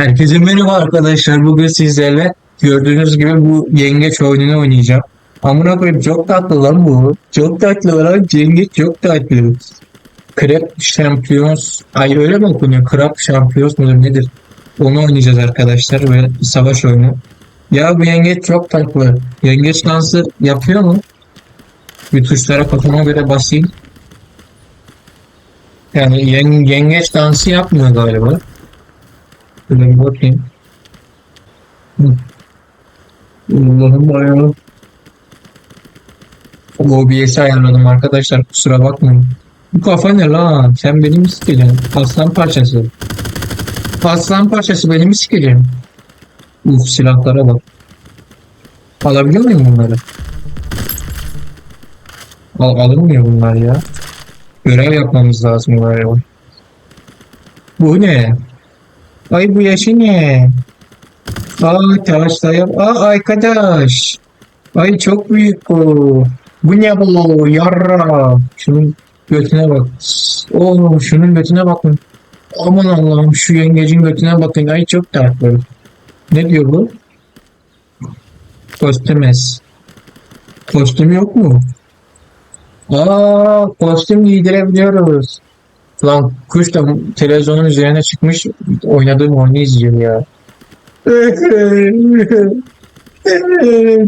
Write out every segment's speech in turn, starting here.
Herkese merhaba arkadaşlar. Bugün sizlerle gördüğünüz gibi bu yengeç oyununu oynayacağım. Amına koyayım çok tatlı lan bu. Çok tatlı lan. Yengeç çok tatlı. Krep Champions. Ay öyle mi okunuyor? Krap Champions mudur nedir? Onu oynayacağız arkadaşlar. Böyle savaş oyunu. Ya bu yengeç çok tatlı. Yengeç dansı yapıyor mu? Bir tuşlara kafama göre basayım. Yani yen- yengeç dansı yapmıyor galiba. Şöyle bir bakayım. Hı. Allah'ım ayağım. OBS'i ayarladım arkadaşlar kusura bakmayın. Bu kafa ne lan? Sen beni mi sikeceksin? Aslan parçası. Aslan parçası beni mi sikeceksin? Uf silahlara bak. Alabiliyor muyum bunları? Al alınmıyor bunlar ya. Görev yapmamız lazım galiba. Bu ne? Ay bu yaşı ne? Aa taşla yap. Aa arkadaş. Ay çok büyük bu. Bu ne bu? Yarra. Şunun götüne bak. Oo şunun götüne bakın. Aman Allah'ım şu yengecin götüne bakın. Ay çok tatlı. Ne diyor bu? Kostümes. Kostüm yok mu? Aa kostüm giydirebiliyoruz. Lan kuş da televizyonun üzerine çıkmış oynadığım oyunu izliyor ya.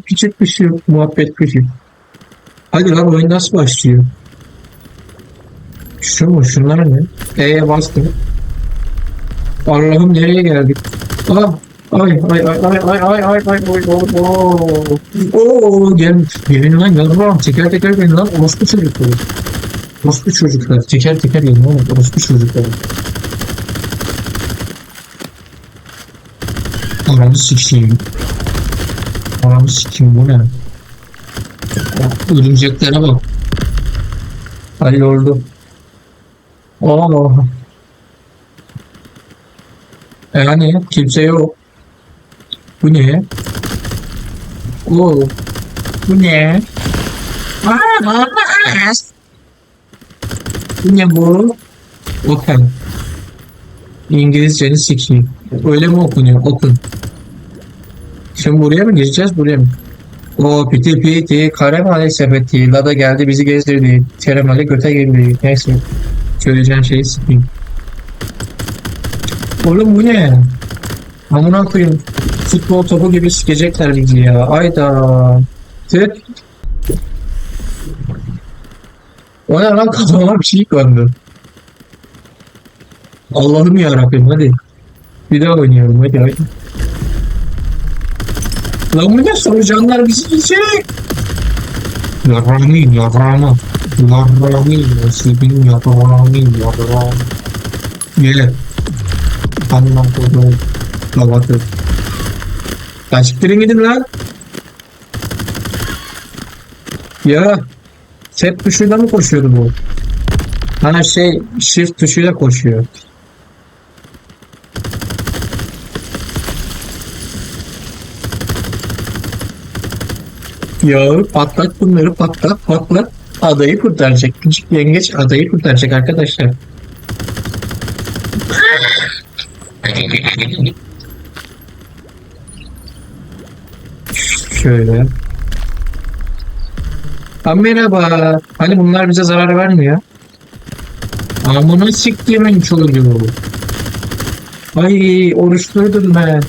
Küçük bir şey. Muhabbet küçük. Hadi lan oyun nasıl başlıyor? Şu mu? Şunlar ne? E'ye bastım. Allah'ım nereye geldik? Ah! Ay ay ay ay ay ay ay ay ay Oo Oo gel gelin lan gel lan teker teker gelin lan orospu çocukları orospu çocuklar teker teker gelin oğlum. Orospu çocukları. Anamı sikeyim. Anamı sikeyim bu ne? Örümceklere bak. Halloldu Aa. Yani kimse yok. Bu ne? Oo. Bu ne? Aa, bu ne bu? Open. İngilizceni sikeyim. Öyle mi okunuyor? Open. Şimdi buraya mı gireceğiz? Buraya mı? O piti piti karemale sepeti Lada geldi bizi gezdirdi Teremale göte geldi Neyse Söyleyeceğim şeyi sikeyim Oğlum bu ne? Amına koyayım. Futbol topu gibi sikecekler bizi ya. Ayda. Tık. O ne lan kafama bir şey kondu. Allah'ım yarabbim hadi. Bir daha oynayalım hadi hadi. Lan bu ne solucanlar bizi yiyecek. Yarrağımı yarrağımı. Yarrağımı nasibin yarrağımı yarrağımı. Gel. Anlam koydum. Lavatı. Lan siktirin gidin lan. Ya. Set tuşuyla mı koşuyordu bu? Hani şey shift tuşuyla koşuyor. Ya patlat bunları patlat patlat. Adayı kurtaracak. Küçük yengeç adayı kurtaracak arkadaşlar. Şöyle. Ha, merhaba. Hani bunlar bize zarar vermiyor. Amına siktiğimin çocuğu. Ay oruçluydum ben.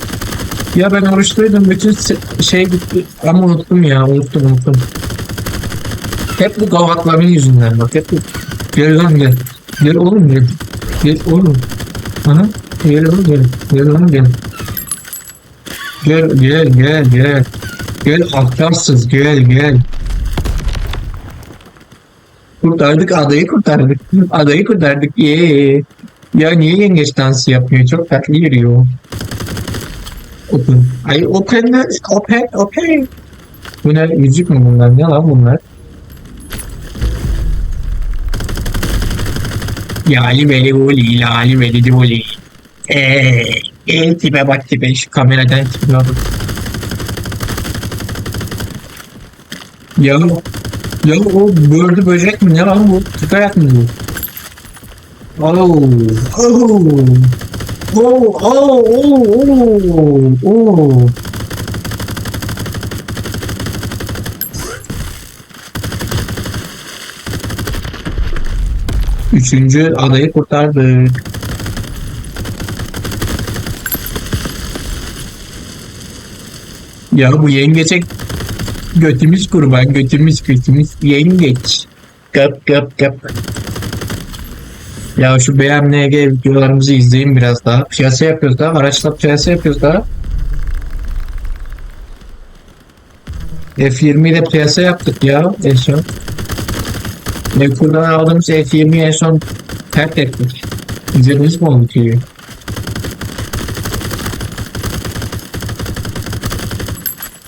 Ya ben oruçluydum. Bütün şey gitti. Ama unuttum ya. Unuttum unuttum. Hep bu gavakların yüzünden bak. Hep bu. Gel lan gel. Gel oğlum gel. Gel oğlum. Aha. Gel oğlum gel. Gel lan gel. Gel gel gel gel. Gel aklarsız gel gel. Kurtardık adayı kurtardık. Adayı kurtardık. Ye. Ya niye yengeç dansı yapmıyor? Çok tatlı yürüyor. Open. Ay open open open. Bu ne? Müzik mi bunlar? Ne lan bunlar? Yali beli voli, lali beli voli. Eee, e, tipe bak tipe, şu kameradan tipe bak. Ya, ya o bördü böcek mi ne lan bu? Tıkayak mı bu? Oh. Oo, oo, oo, oo, oo. Üçüncü adayı kurtardık. Ya bu yengeçe götümüz kurban, götümüz götümüz yengeç. Gap gap gap. Ya şu BMNG videolarımızı izleyin biraz daha. Piyasa yapıyoruz daha. Araçla piyasa yapıyoruz daha. F20 ile piyasa yaptık ya en son. Nevkur'dan aldığımız F20'yi en son terk ettik. İzlediniz mi o videoyu?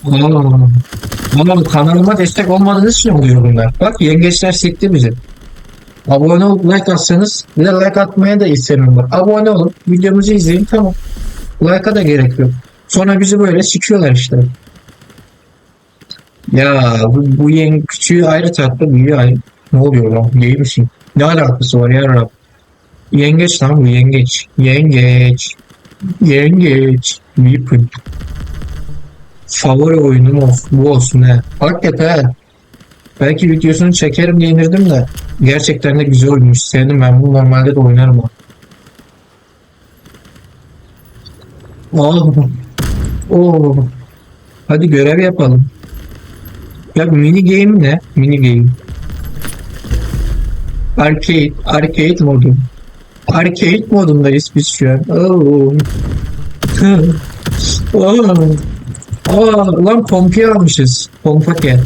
Aa, Ama kanalıma destek olmadığınız için oluyor bunlar. Bak yengeçler sikti bizi. Abone olup like atsanız bir de like atmaya da istemiyorum bak. Abone olun videomuzu izleyin tamam. Like'a da gerek yok. Sonra bizi böyle sikiyorlar işte. Ya bu, bu yeng küçüğü ayrı tatlı büyüğü ayrı. Ne oluyor lan? Yey misin? Ne alakası var ya Rab? Yengeç lan bu yengeç. Yengeç. Yengeç. Weapon. Favori oyunum olsun, bu olsun he. Hakikaten. Belki videosunu çekerim diye indirdim de gerçekten de güzel oyunmuş. Sevdim ben bunu normalde de oynarım. Oh. Oh. Hadi görev yapalım. Ya mini game ne? Mini game. Arcade, arcade modu. Arcade modundayız biz şu an. Oh. oh. Aa, lan pompi almışız. Pompa gel.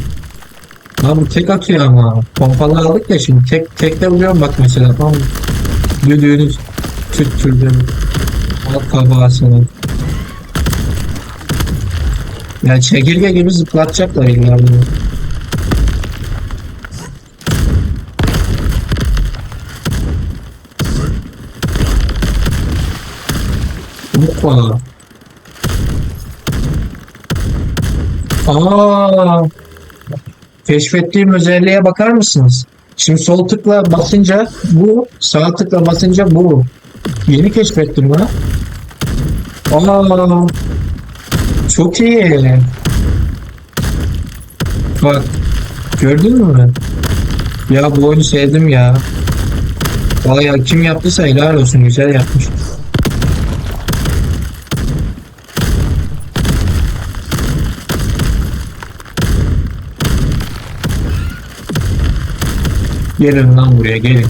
Lan bu tek atıyor ama. Pompalı aldık ya şimdi. Tek tekte vuruyorum bak mesela. Mı? Düdüğünü tüttürdüm. Al kabağısını. Ya çekirge gibi zıplatacaklar illa bunu. Hoppa. Aa, keşfettiğim özelliğe bakar mısınız? Şimdi sol tıkla basınca bu, sağ tıkla basınca bu. Yeni keşfettim lan. Aa, çok iyi. Bak, gördün mü? Ya bu oyunu sevdim ya. Vay kim yaptıysa helal olsun güzel yapmış. Gelin lan buraya gelin.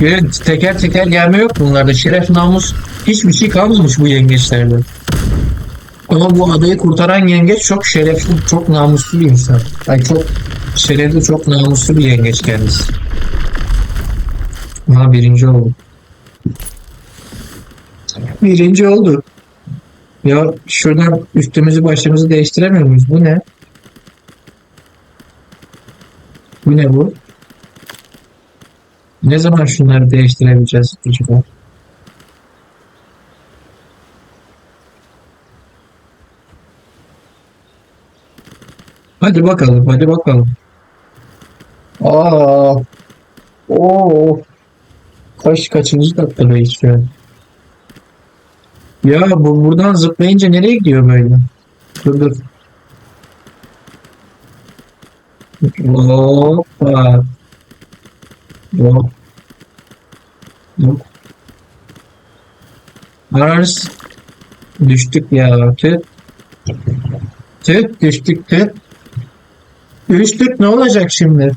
Gelin teker teker gelme yok bunlarda. Şeref namus hiçbir şey kalmamış bu yengeçlerde. Ama bu adayı kurtaran yengeç çok şerefli, çok namuslu bir insan. Ay çok şerefli, çok namuslu bir yengeç kendisi. Ha birinci oldu. Birinci oldu. Ya şuradan üstümüzü başımızı değiştiremiyor muyuz? Bu ne? Bu ne bu? Ne zaman şunları değiştirebileceğiz acaba? Hadi bakalım, hadi bakalım. Aa, oo, kaç kaçıncı dakikadayız şu? Ya bu buradan zıplayınca nereye gidiyor böyle? Dur dur. Hoppa. Yok. Yok. Ars. Düştük ya. Tüt. Tüt düştük tüt. Düştük ne olacak şimdi?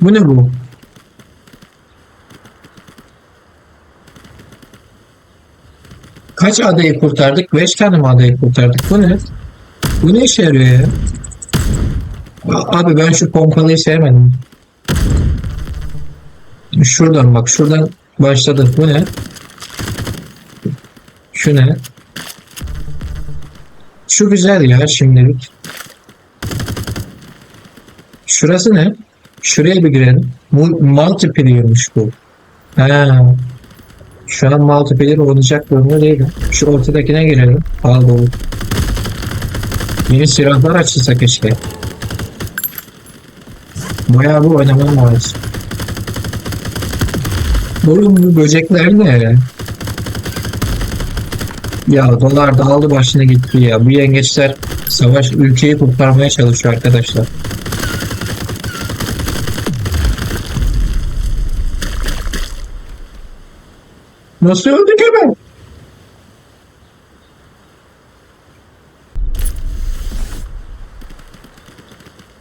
Bu ne bu? Kaç adayı kurtardık? Beş tane mi adayı kurtardık? Bu ne? Bu ne işe yarıyor ya? Abi ben şu pompalıyı sevmedim. Şuradan bak şuradan başladı. Bu ne? Şu ne? Şu güzel ya şimdilik. Şurası ne? Şuraya bir girelim. Bu multiplayer'mış bu. Ha. Şu an multiplayer oynayacak durumda değilim. Şu ortadakine girelim. Al dolu. Yeni silahlar açılsa keşke. Bayağı bir oynamam lazım. Oğlum bu böcekler ne? Ya dolar da aldı başını gitti ya. Bu yengeçler savaş ülkeyi kurtarmaya çalışıyor arkadaşlar. Nasıl öldük hemen?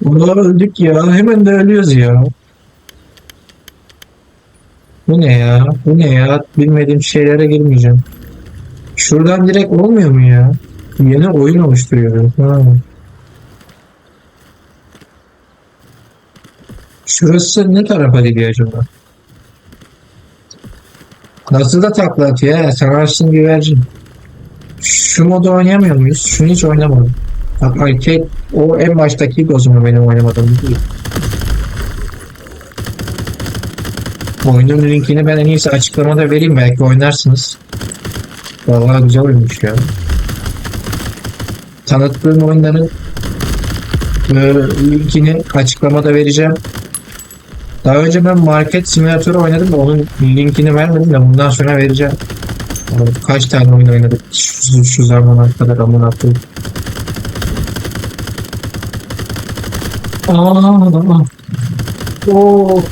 Ulan öldük ya. Hemen de ölüyoruz ya. Bu ne ya? Bu ne ya? Bilmediğim şeylere girmeyeceğim. Şuradan direkt olmuyor mu ya? Yeni oyun oluşturuyoruz. Ha. Şurası ne tarafa gidiyor acaba? Nasıl da takla atıyor ya? Sanarsın güvercin. Şu modu oynayamıyor muyuz? Şunu hiç oynamadım. Bak arcade o en baştaki o zaman benim oynamadığım değil. Oyunun linkini ben en iyisi açıklamada vereyim belki oynarsınız. Vallahi güzel oyunmuş ya. Tanıttığım oyunların e, linkini açıklamada vereceğim. Daha önce ben market simülatörü oynadım da onun linkini vermedim de bundan sonra vereceğim. Kaç tane oyun oynadık şu, şu zamana kadar amına koyayım. Aa, Oo,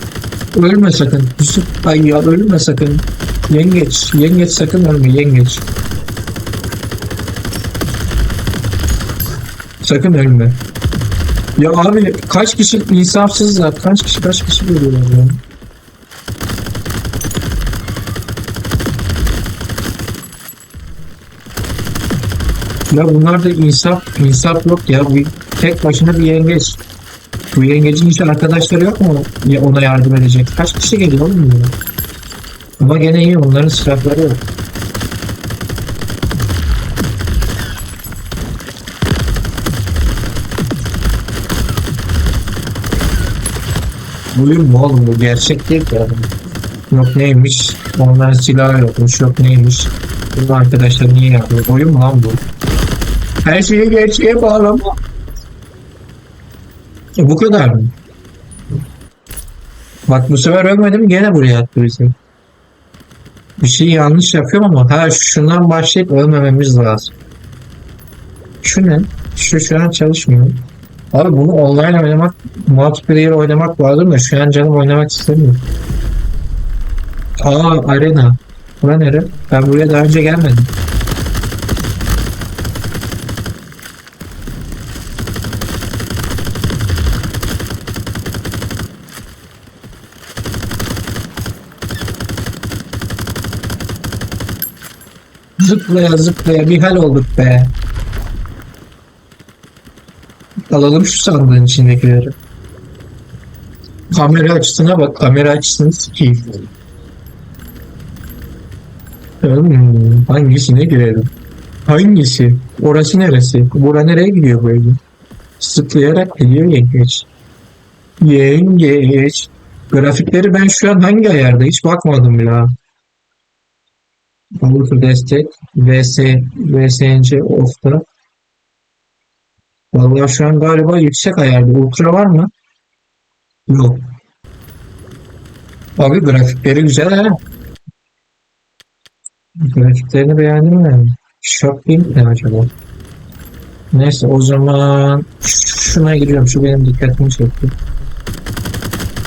ölme sakın. Yusuf ay ya ölme sakın. Yengeç, yengeç sakın ölme yengeç. Sakın ölme. Ya abi kaç kişi insafsızlar, kaç kişi kaç kişi görüyorlar ya. Ya bunlarda insaf, insaf yok ya. Bu tek başına bir yengeç. Bu yengecin hiç arkadaşları yok mu ya ona yardım edecek? Kaç kişi geliyor oğlum ya? Ama gene iyi onların silahları yok. Oyun mu oğlum bu gerçek değil ki yani. Yok neymiş onların silahı yokmuş yok neymiş. Bu arkadaşlar niye yapıyor? Oyun mu lan bu? Her şeyi gerçeğe bağlama. E, bu kadar mı? Bak bu sefer ölmedim gene buraya attı bizi. Bir şey yanlış yapıyorum ama ha şundan başlayıp ölmememiz lazım. Şu ne? Şu şu an çalışmıyor. Abi bunu online oynamak, multiplayer oynamak lazım da şu an canım oynamak istemiyor. Aa arena. Bura nere? Ben buraya daha önce gelmedim. Zıplaya zıplaya bir hal olduk be. Alalım şu sandığın içindekileri. Kamera açısına bak. Kamera açısını sikeyim. Hmm, hangisine girelim? Hangisi? Orası neresi? Bura nereye gidiyor böyle? Zıplayarak gidiyor yengeç. Yengeç. Grafikleri ben şu an hangi ayarda? Hiç bakmadım bile. Avrupa destek VS VSNC off'ta. Vallahi şu an galiba yüksek ayarda. Ultra var mı? Yok. Abi grafikleri güzel ha. Grafiklerini beğendim ben. Shopping ne acaba? Neyse o zaman şuna giriyorum. Şu benim dikkatimi çekti.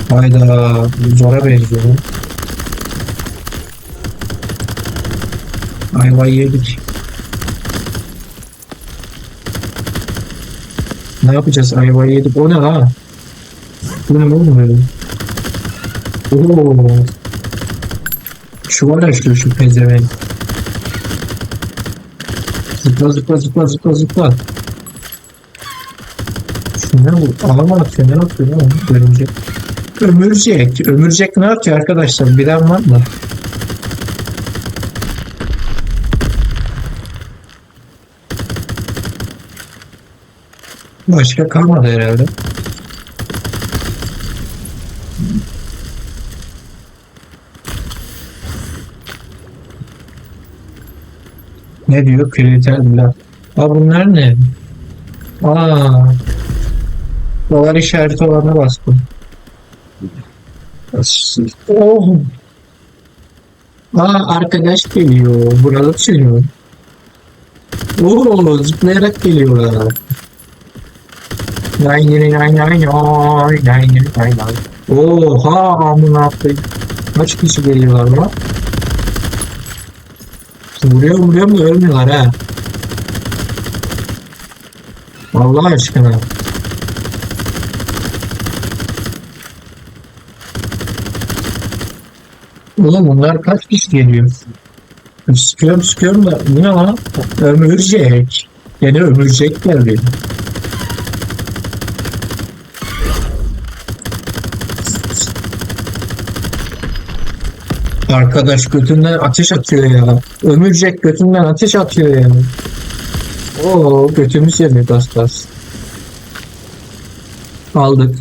Hayda zora benziyor. Ayvayı yedik. Ne yapacağız? Ayvayı yedik. O ne ha? Bu ne böyle? Oo. Var ya şu, pezevenk. Zıpla zıpla zıpla zıpla zıpla. Şu ne bu? Ağlama atıyor ne atıyor o? Örümcek. Ömürcek. Ömürcek ne yapıyor arkadaşlar? Bilen var mı? Başka kalmadı herhalde. Ne diyor? Kriter bile. Aa bunlar ne? Aa. Dolar işareti olana bastım. Oh. Aa arkadaş geliyor. Burada söylüyor. Oo zıplayarak geliyorlar. Nay nay nay nay nay nay nay nay. Oha amına koyayım. Kaç kişi geliyorlar lan? Vuruyor vuruyor mu ölmüyorlar ha. Allah aşkına. Ulan bunlar kaç kişi geliyor? Sıkıyorum sıkıyorum da bu ne lan? Ömürcek. Yine ömürcek geldi. Arkadaş götünden ateş atıyor ya. Ömürcek götünden ateş atıyor ya. Oo götümüz yanıyor bas bas. Aldık.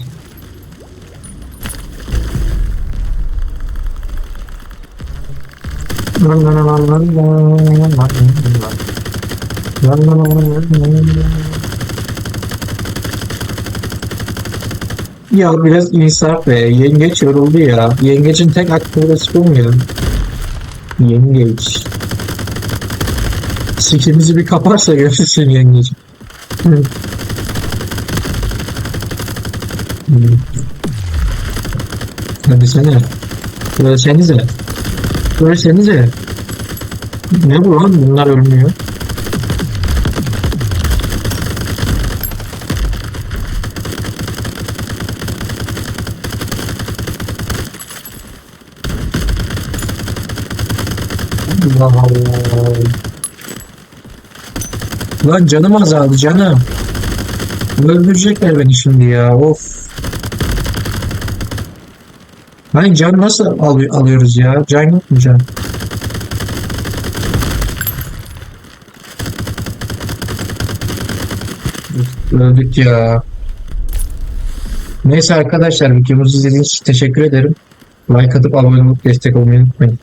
Lan lan lan lan lan lan lan. Lan lan lan lan lan lan. Ya biraz insaf be. Yengeç yoruldu ya. Yengecin tek aktivitesi bu mu ya? Yengeç. Sikimizi bir kaparsa görürsün yengeç. Hadi sene. Ölsenize. Ölsenize. Ne bu lan? Bunlar ölmüyor. Allah Allah. Lan canım azaldı canım. Öldürecekler beni şimdi ya. Of. Hani can nasıl alı- alıyoruz ya? Can yok mu can? Öldük ya. Neyse arkadaşlar videomuzu izlediğiniz için teşekkür ederim. Like atıp abone olup destek olmayı unutmayın.